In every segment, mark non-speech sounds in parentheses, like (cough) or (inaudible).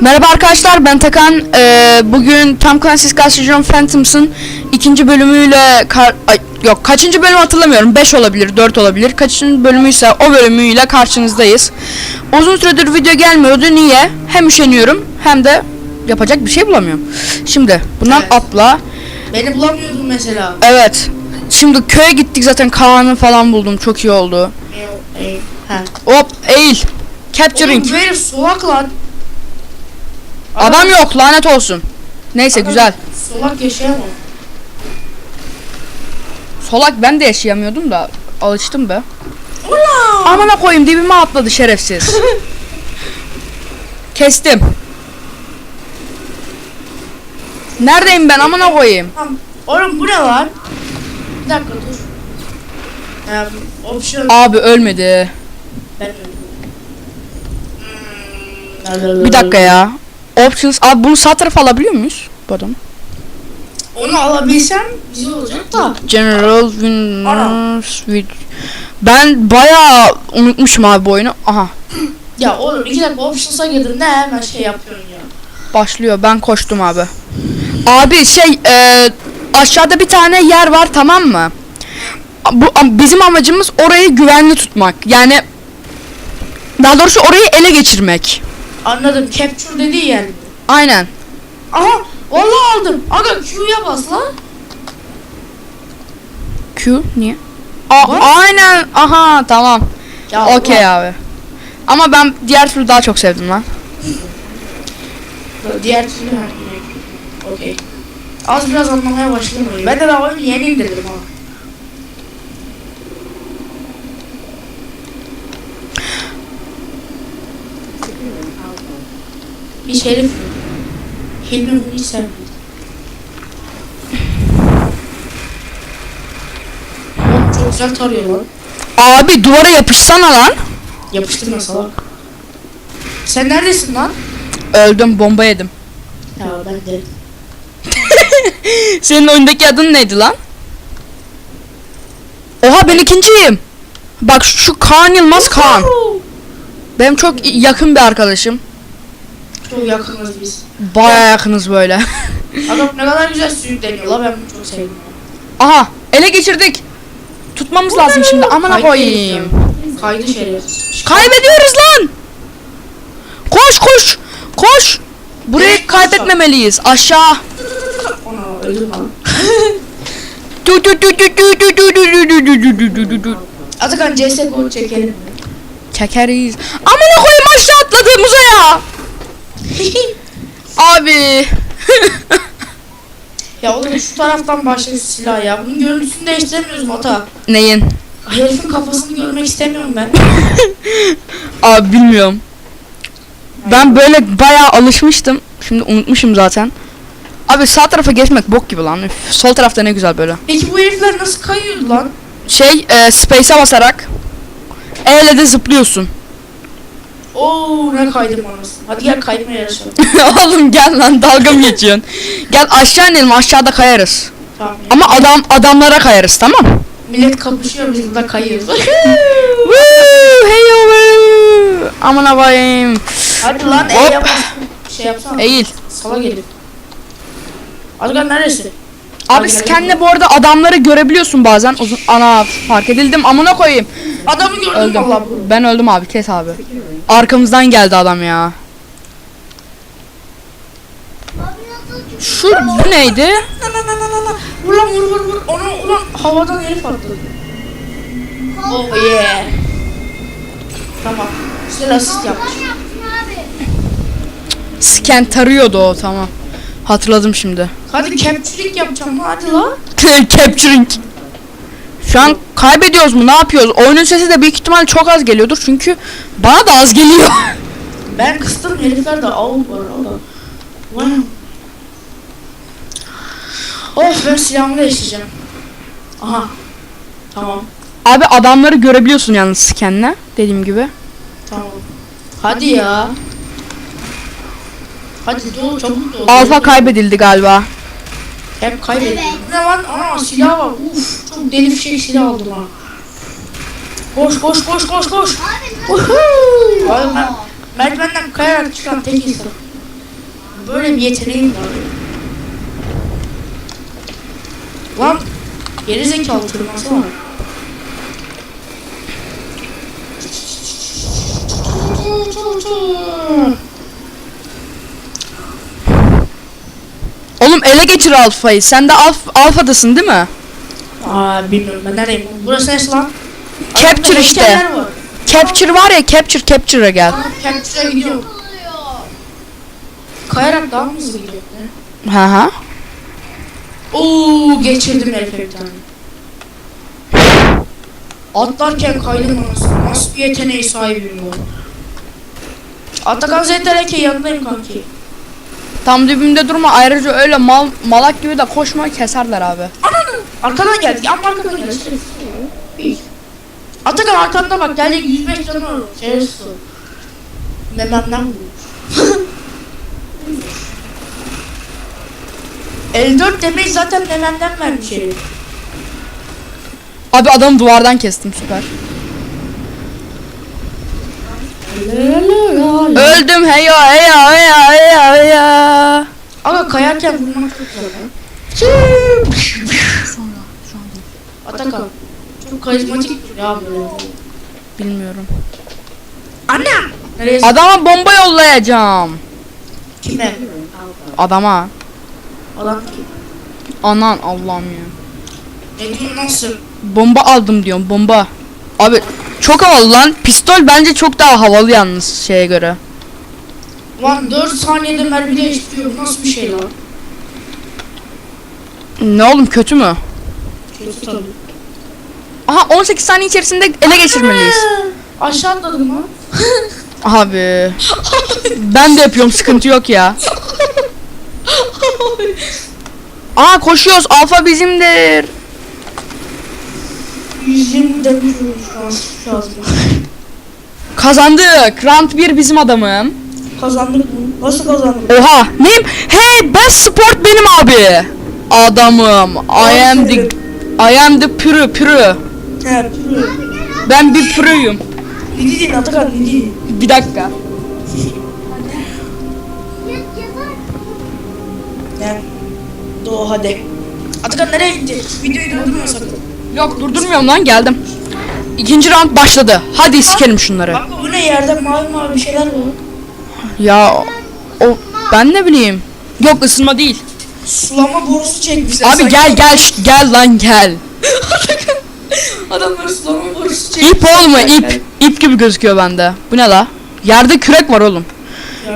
Merhaba arkadaşlar ben Takan. Ee, bugün Tom Clancy's Castle Phantoms'ın ikinci bölümüyle kar Ay, yok kaçıncı bölüm hatırlamıyorum. 5 olabilir, 4 olabilir. Kaçıncı bölümüyse o bölümüyle karşınızdayız. Uzun süredir video gelmiyordu. Niye? Hem üşeniyorum hem de yapacak bir şey bulamıyorum. Şimdi bundan Evet. atla. Beni bulamıyordun mesela. Evet. Şimdi köye gittik zaten Kaan'ı falan buldum. Çok iyi oldu. Ey, ha. Hop eğil. Capturing. Oğlum böyle solak lan. Adam yok lanet olsun. Neyse Adam güzel. Solak yaşayamam. Solak ben de yaşayamıyordum da alıştım be. Ulan. Amına koyayım dibime atladı şerefsiz. (laughs) Kestim. Neredeyim ben amına koyayım? Oğlum bu ne lan? Bir dakika dur. Option. Abi ölmedi. Ben öldüm. Bir dakika ya. Options. Abi bunu sağ tarafa alabiliyor muyuz? Bu adam. Onu alabilsem güzel olacak da. General Winners with... Ben bayağı unutmuşum abi bu oyunu. Aha. Ya oğlum iki dakika options'a girdim ne hemen şey yapıyorsun ya. Başlıyor. Ben koştum abi. Abi şey e, aşağıda bir tane yer var tamam mı? Bu bizim amacımız orayı güvenli tutmak. Yani daha doğrusu orayı ele geçirmek. Anladım. Capture dediği yer. Aynen. Aha vallahi aldım. Aga Q'ya bas lan. Q niye? A- What? aynen. Aha tamam. Ya Okey abi. Ama ben diğer türlü daha çok sevdim lan. Diğer türlü Okey. Az biraz anlamaya başladım. Ben de daha yeni indirdim ha. Bir şerif. Hilmi bunu hiç sevmedi. Çok güzel tarıyor lan. Abi duvara yapışsana lan. Yapıştırma salak. Sen neredesin lan? Öldüm bomba yedim. Ya ben de. (laughs) Senin oyundaki adın neydi lan? Oha ben ikinciyim. Bak şu Kaan Yılmaz Kaan. Benim çok yakın bir arkadaşım. Çok yakınız biz. Baya yakınız böyle. Adam ne kadar güzel sürükleniyor la ben çok sevdim. Aha ele geçirdik. Tutmamız lazım şimdi amına Kaydı koyayım. Kaydı şerefsiz. Kaybediyoruz lan. Koş koş. Koş. Burayı kaybetmemeliyiz. Aşağı. Ona öldüm lan. Atakan CSGO çekelim. Çekeriz. Amına koyayım aşağı atladığımıza ya. (laughs) Abi. (laughs) ya oğlum şu taraftan başla silah ya. Bunun görüntüsünü değiştiremiyoruz Ata. Neyin? Herifin kafasını görmek istemiyorum ben. (laughs) Abi bilmiyorum. Ben böyle bayağı alışmıştım. Şimdi unutmuşum zaten. Abi sağ tarafa geçmek bok gibi lan. Üf, sol tarafta ne güzel böyle. Peki bu herifler nasıl kayıyor lan? Şey, e, space'e basarak E'yle de zıplıyorsun. Oo ne kaydım anasını. Hadi gel kayma yarışalım. (laughs) Oğlum gel lan dalga mı geçiyorsun? gel aşağı inelim aşağıda kayarız. Tamam. Ama adam adamlara kayarız tamam? Millet kapışıyor biz burada kayıyoruz. (laughs) Woo, hey over. Amına koyayım. Hadi lan Hop. e yap. Şey yapsana. Eğil. Sala gelip. Atakan neresi? Abi scanle bu arada adamları görebiliyorsun bazen. Uzun ana fark edildim amına koyayım. Adamı gördüm Öldüm. valla bu. Ben öldüm abi kes abi. Arkamızdan geldi adam ya. Şu bu neydi? Vur lan vur vur vur. Onu ulan havadan herif atladı. Oh yeah. Tamam. Güzel asist yapmış. Scan tarıyordu o tamam. Hatırladım şimdi. Hadi capturing yapacağım hadi la. Capturing. Şu an kaybediyoruz mu? Ne yapıyoruz? Oyunun sesi de büyük ihtimal çok az geliyordur çünkü bana da az geliyor. (laughs) Ben kıstım herifler de av var. Vay. Of ben silahımı değiştireceğim. Aha. Tamam. Abi adamları görebiliyorsun yalnız scanle dediğim gibi. Tamam. Hadi ya. Hadi doğu çabuk doğu. Alfa kaybedildi galiba. Hep kaybettim. Ne lan? Ana silah var. Uf çok deli bir şey silah aldım ha. Koş koş koş koş koş. Uhu. Abi ben Merdivenden kayarak çıkan tek insan. Böyle bir yeteneğim var. Lan geri zekalı tırması var. Oğlum ele geçir alfayı. Sen de alf, alfadasın değil mi? Aa bilmiyorum ben neredeyim. Burası neresi lan? Capture işte. var. Capture var ya capture capture'a gel. Aa, Capture'a gidiyorum. Kayarak daha mı hızlı gidiyor? Ha ha. Oo geçirdim herif bir tane. Atlarken kaydım anasını. Nasıl bir yeteneği sahibim bu? Atakan ZTRK yanındayım kanki. Tam dibimde durma. Ayrıca öyle mal malak gibi de koşma keserler abi. Ananı! Arkadan geldi. Amma arkadan geldi. Atakan arkanda bak geldi 105 canı var. Şerefsiz. Mememden vurmuş. 54 demeyi zaten mememden vermiş herif. Abi adamı duvardan kestim süper. Öldüm heya heya heya heya heya. Ama kayarken vurmak çok zor lan. Atakan. Çok karizmatik ya böyle. Bilmiyorum. Anne! Nereye Adama bomba yollayacağım. Kime? Adama. Adam kim? Anan Allah'ım ya. Ne nasıl? Bomba aldım diyorum bomba. Abi çok havalı lan. Pistol bence çok daha havalı yalnız şeye göre. Lan 4 saniyede mermi değiştiriyor. Nasıl bir şey lan? Ne oğlum kötü mü? Kötü tabii. Aha 18 saniye içerisinde ele geçirmeliyiz. Aşağı atladım lan. Abi. Ben de yapıyorum sıkıntı yok ya. (laughs) Aa koşuyoruz alfa bizimdir. 120 demiş şu an. Şu an. Kazandık. Round 1 bizim adamım. Kazandık mı? Nasıl kazandık? Oha neyim? Hey best sport benim abi. Adamım. I am the I am the. He, pürü. Ben bir proyum. Ne dedin Atakan ne dedin? Bir dakika. Doğu hadi. Atakan nereye gitti? Videoyu durdurma sakın. Yok durdurmuyorum lan geldim. İkinci round başladı. Hadi sikelim şunları. Bu ne yerde mavi mavi bir şeyler var. Ya o ben ne bileyim. Yok ısınma değil. Sulama borusu çekmişler. Abi gel gel şşt, gel lan gel. (laughs) Adamlar sulama borusu çekmiş. İp oğlum ip. İp gibi gözüküyor bende. Bu ne la? Yerde kürek var oğlum.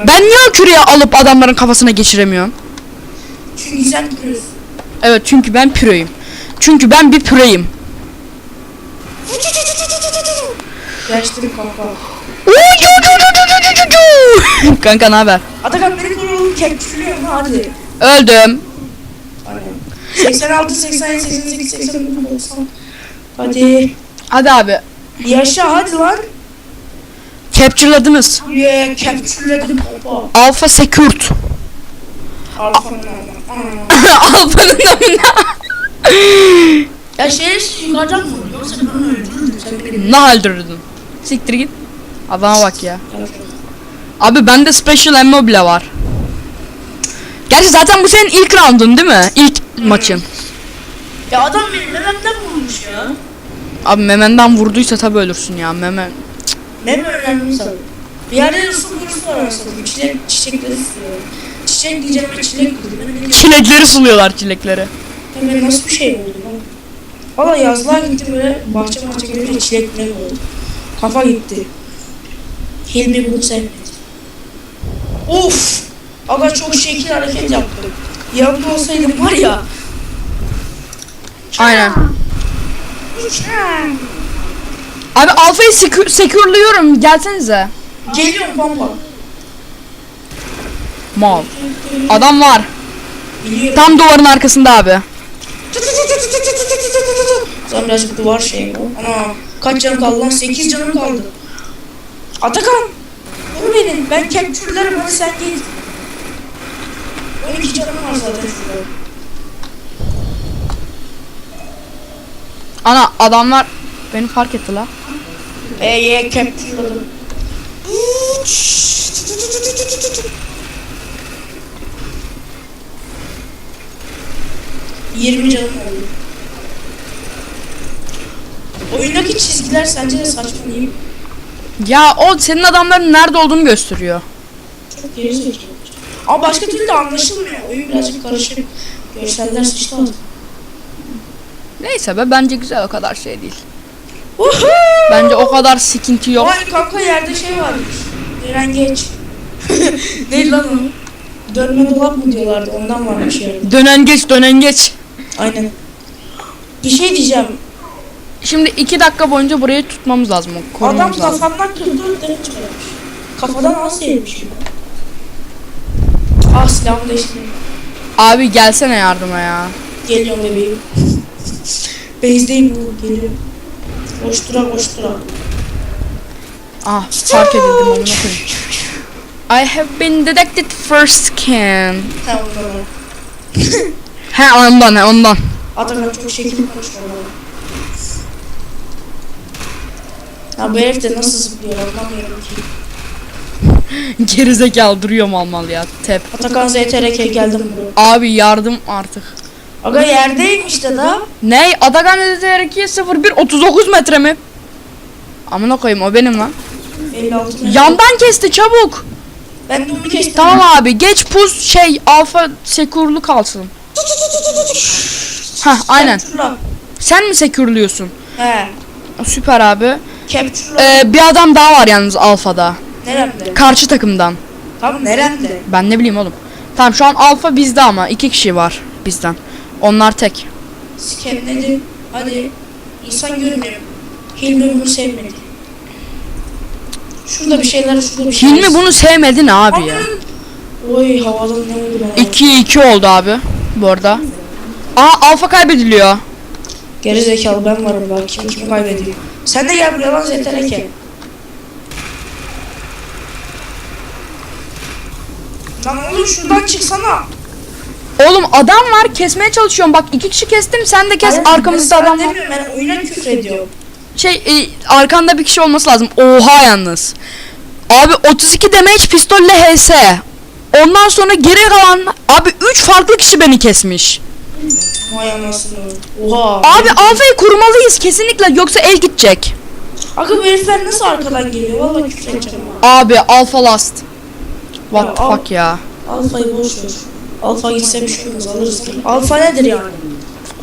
Ben niye o küreği alıp adamların kafasına geçiremiyorum? Çünkü sen pürüz. Evet çünkü ben püreyim. Çünkü ben bir püreyim. Yaştırık kanka. (laughs) Kanka ne haber? Atakan beni kurulun kekçülüyor mu hadi. Öldüm. Hadi. 86, 87, 88, 89, 90. Hadi. Hadi abi. Yaşa hadi lan. Capture'ladınız. Yeah, kekçüledim baba. Alpha Secured. Alfanın Alpha'nın namına. (laughs) (laughs) Ya şey yukarıdan mı? Yoksa ben onu öldürürüm. Sen beni ne haldırırdın? Siktir git. Adama bak ya. Abi bende special ammo bile var. Gerçi zaten bu senin ilk roundun değil mi? İlk maçın. Ya adam beni mememden vurmuş ya. Abi memenden vurduysa tabi ölürsün ya meme. Meme önemli sanırım. Bir yerde su kurusu var aslında. Çiçek, çiçekleri suluyor. Çiçek diyeceğim ve çilek dedim. Çilekleri suluyorlar çilekleri. Tabii nasıl bir şey oldu lan? Valla yazlığa gittim böyle bahçe bahçe görünce çilek ne oldu? Kafa gitti. Hilmi bunu sevmedi. Of! Aga çok şekil hareket yaptım. Yanımda olsaydım var ya. Aynen. Abi alfayı secu- secure'lıyorum. Gelsenize. Geliyorum pampa. Mal. Adam var. Biliyorum. Tam duvarın arkasında abi. Sen birazcık duvar şey bu. Ana kaç canım kaldı lan? 8 canım kaldı. Atakan! Vur beni. Ben capture'larım hadi sen git. 12 canım var zaten şurada. Ana adamlar beni fark etti la. Eee capture'ladım. Yirmi canım oldu. Oyundaki çizgiler sence de saçma değil mi? Ya o senin adamların nerede olduğunu gösteriyor. Çok gerizekalı. Ama başka türlü de anlaşılmıyor. Oyun birazcık karışık. Görseller sıçtı. Neyse be bence güzel o kadar şey değil. Woohoo! Bence o kadar sıkıntı yok. Vay kanka yerde şey varmış. Dönen geç. Değil lan o. Dönme dolap mı diyorlardı ondan varmış yerde. Dönen geç dönen geç. Aynen. Bir şey diyeceğim. Şimdi iki dakika boyunca burayı tutmamız lazım. Adam lazım. kafamdan 44 demek çıkarmış. Kafadan az yemiş gibi. Ah silahımı değiştirdim. Abi gelsene yardıma ya. Geliyorum bebeğim. Base'deyim bu geliyorum. Koştura koştura. Ah fark edildim amına koyayım. I have been detected first scan. Ha (laughs) ondan. He ondan he ondan. Atakan çok şekil konuşuyor bana. Ya bu herif de nasıl zıplıyor anlamıyorum ki. (laughs) Gerizekalı duruyor mal mal ya. Tep. Atakan ZTRK geldim buraya. Abi yardım artık. Aga yerdeyim işte da. Ney? Adagan DDR2 01 39 metre mi? Amına koyayım o benim lan. 56 metre. Yandan kesti çabuk. Ben onu kestim. Tamam abi geç puz şey alfa sekurlu kalsın. Hah aynen. Sen mi sekurluyorsun? He. Süper abi. Capture'la. Ee, bir adam daha var yalnız alfada. Neremde? Karşı takımdan. Tam neremde? Ben ne bileyim oğlum. Tamam şu an alfa bizde ama iki kişi var bizden. Onlar tek. Scanledim. Hadi. İnsan görünüyor. Hilmi bunu sevmedi. Şurada bir şeyler, şurada bir şeyler. Hilmi bunu sevmedin abi ya. Oy havadan ne oldu bana? 2-2 oldu abi bu arada. Aa alfa kaybediliyor. Geri zekalı ben varım bak kim kimi kaybediyor. Sen de gel buraya lan ZTRK. Lan oğlum şuradan çıksana. Oğlum adam var kesmeye çalışıyorum. Bak iki kişi kestim sen de kes Hayır, arkamızda adam var. Ben oyuna küfür ediyorum. Şey e, arkanda bir kişi olması lazım. Oha yalnız. Abi 32 damage pistolle HS. Ondan sonra geri kalan abi 3 farklı kişi beni kesmiş. Vay anasını. Oha. Abi alfayı kurmalıyız kesinlikle yoksa el gidecek. Aga bu herifler nasıl arkadan geliyor? Vallahi küfür edeceğim. Abi alfa last. What Ya, the al. fuck ya. Alfa'yı boş ver. Alfa gitse bir şey olmaz alırız. Alfa nedir yani?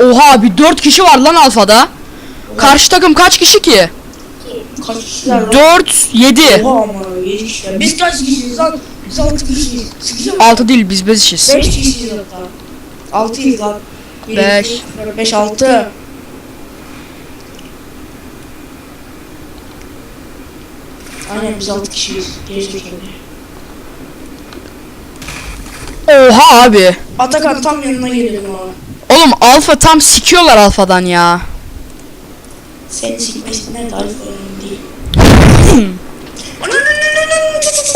Oha abi 4 kişi var lan alfada. Karşı takım kaç kişi ki? Kaç kişiler lan? 4 7. Oha ama 7 kişiler. Biz kaç kişiyiz lan? Biz 6 kişiyiz. 6 değil biz 5 kişiyiz. 5 kişiyiz hatta. 6'yız lan. Beş. 5 6. Aynen biz 6 kişiyiz. Gerizekalı. Oha abi. Atakan tam yanına geliyorum abi. Oğlum alfa tam sikiyorlar alfadan ya. Seni sikmesine tarif önemli değil. (clears throat)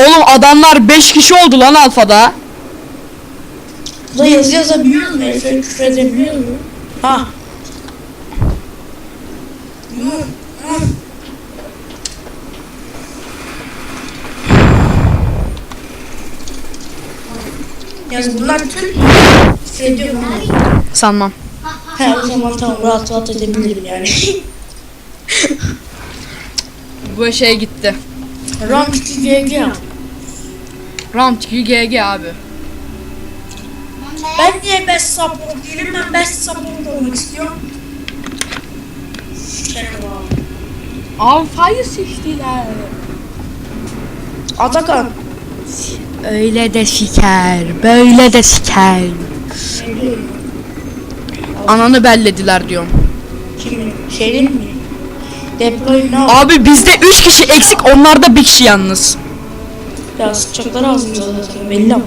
Oğlum adamlar 5 kişi oldu lan alfada. Bu da yazı yazabiliyoruz mu? Herifleri küfür edebiliyor mu? Ha. Yaz bunlar Türk mü? Küfür ediyor mu? Sanmam. He o zaman tamam rahat rahat edebilirim yani. Bu şey gitti. Rank 2 GG. Round 2 GG abi. Ben niye best support değilim? Ben best support olmak istiyorum. Abi. Alfayı seçtiler. Atakan. Öyle de siker, böyle de siker. Ne diyorum? Ananı bellediler diyorum. Kim? Şey değil mi? Deploy now. Abi bizde 3 kişi eksik, onlarda bir kişi yalnız. Ya sıçacaklar ağzımıza zaten belli ama.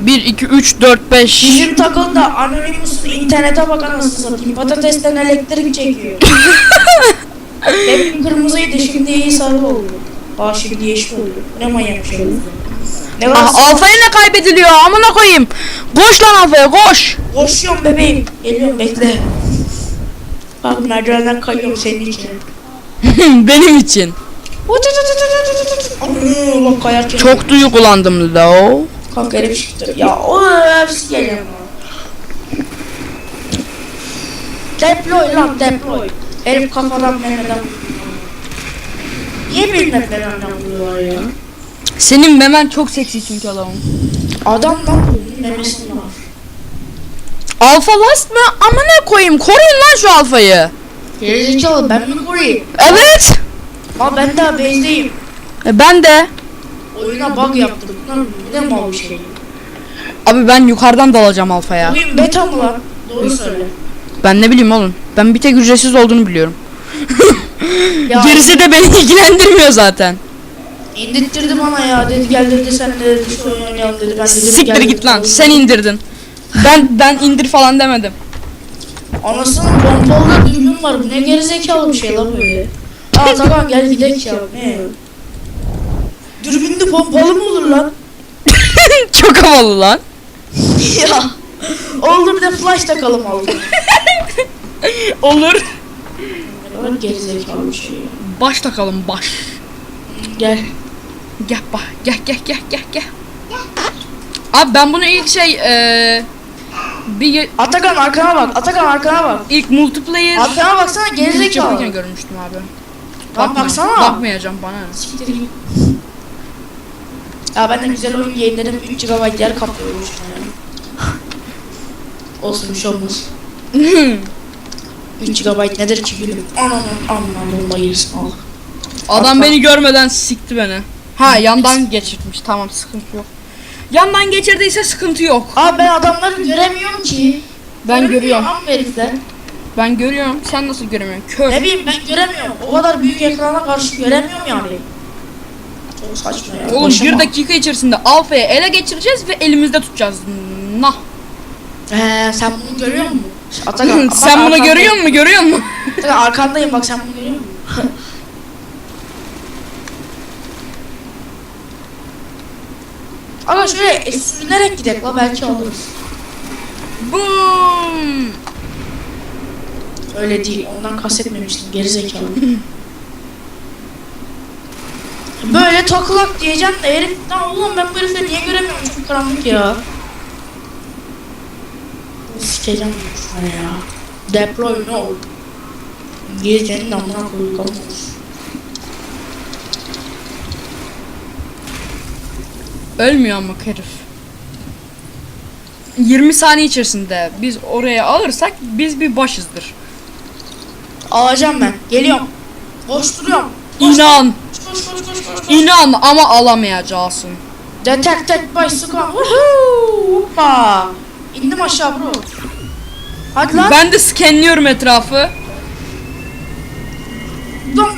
1, 2, 3, 4, 5. Bizim takılda Anonymous internete bak anasını satayım. Patatesten elektrik çekiyor. (laughs) Benim kırmızıydı şimdi iyi sarı oldu. Aa şimdi yeşil oldu. Ne manyak şey bu. Ne var? Ah, alfaya ne kaybediliyor amına koyayım. Koş lan alfaya koş. Koşuyorum bebeğim. Geliyorum bekle. Bak merdivenden kayıyorum senin için. (laughs) Benim için. Çok. Duygulandım lo. Kanka herif çıktı. Ya o hepsi geliyor. Deploy lan deploy. Herif kafadan memeden Niye birine memeden vuruyorlar ya? Senin memen çok seksi çünkü adamım. Adam lan memesi var. Alfa last mı? Amına koyayım. Koruyun lan şu alfayı. Gerizekalı ben mi koruyayım? Evet. Ama ben daha base'deyim. E, ben de. Oyuna bug yaptım. Bunlar ne mal bir şey. Abi ben yukarıdan dalacağım alfaya. Oyun beta mı lan? Doğru söyle. Ben ne bileyim oğlum. Ben bir tek ücretsiz olduğunu biliyorum. (laughs) Gerisi de beni ilgilendirmiyor zaten. indirttirdi bana ya dedi gel dedi sen de dedi şu oyun oynayalım dedi. Ben dedim, Siktir gel git dedi. lan. Sen indirdin. Ben ben indir falan demedim. Anasının pompalı dürbün var. Bu ne gerizekalı bir şey lan böyle. Aa tamam gel gidelim ya. Ne? Dürbünlü pompalı mı olur lan? (laughs) Çok havalı lan. (laughs) ya. Oldu bir de flash takalım oldu. (laughs) Olur. Kadar gerizekalı bir şey ya. Baş takalım baş. Gel. Gel bak gel gel gel gel gel. Abi ben bunu ilk şey eee bir Atakan arkana bak. Atakan arkana bak. ilk multiplayer Arkana baksana ilk yaparken gerizekalı. görmüştüm abi. Lan Bakma- baksana. Bakmayacağım bana. ne. Siktir git. Ya ben de güzel oyun yayınladım 3 GB yer kaplıyormuş yani. Olsun bir şey olmaz. (laughs) 3 GB nedir ki gülüm? Ananın ananın bomba girsin al. Adam beni görmeden sikti beni. Ha yandan geçirtmiş. Tamam sıkıntı yok. Yandan geçirdiyse sıkıntı yok. Abi ben adamları göremiyorum ki. Ben görüyorum. Am herifler. Ben görüyorum. Sen nasıl göremiyorsun? Kör. Ne bileyim ben göremiyorum. O kadar büyük ekrana karşı göremiyorum yani. Çok saçma ya. Oğlum Başıma- bir dakika içerisinde alfayı ele geçireceğiz ve elimizde tutacağız. Nah. He sen bunu görüyor musun? Atakan, (laughs) bak Sen bunu arkandayım. görüyor musun? Görüyor musun? Atakan arkandayım bak sen bunu görüyor musun? (laughs) Aga şöyle e, sürünerek gidelim la belki alırız. Boom. Öyle değil ondan kastetmemiştim gerizekalı. (laughs) Böyle takılak diyeceğim de herif lan oğlum ben bu herifleri niye göremiyorum çok karanlık ya. Sikeceğim şuna ya. Deploy no. Gecenin amına koyuyorum. Ölmüyor ama herif. 20 saniye içerisinde biz oraya alırsak biz bir başızdır. Alacağım ben. Geliyorum. Boş duruyorum. Boş İnan, Koş koş koş koş. koş. inan ama alamayacaksın. Detected by. Woohoo! Hoppa. İndim aşağı bro. Hadi lan. Ben de scanliyorum etrafı. Lan.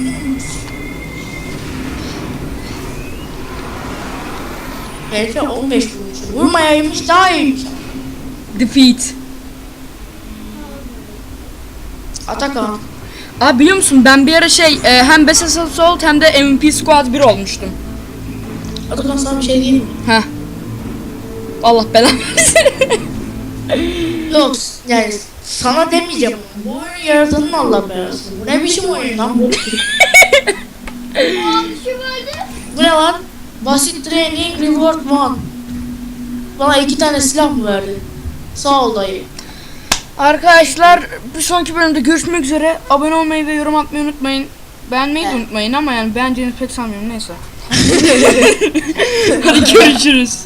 Herife 15 vurmuş. Vurmayaymış daha iyiymiş. Defeat. Atakan. Abi biliyor musun ben bir ara şey e, hem Best Assault hem de MVP Squad 1 olmuştum. Atakan sana bir şey diyeyim mi? Heh. Allah belanı versin. (laughs) Yok yani sana demeyeceğim. Bu oyunu yaratanın Allah belasını. Bu ne biçim oyun lan bu? bu ne lan? Basit training reward one. Bana iki tane silah mı verdi? Sağ ol dayı. Arkadaşlar bir sonraki bölümde görüşmek üzere. Abone olmayı ve yorum atmayı unutmayın. Beğenmeyi de Evet. unutmayın ama yani beğeneceğinizi pek sanmıyorum neyse. (laughs) (laughs) (laughs) Hadi görüşürüz.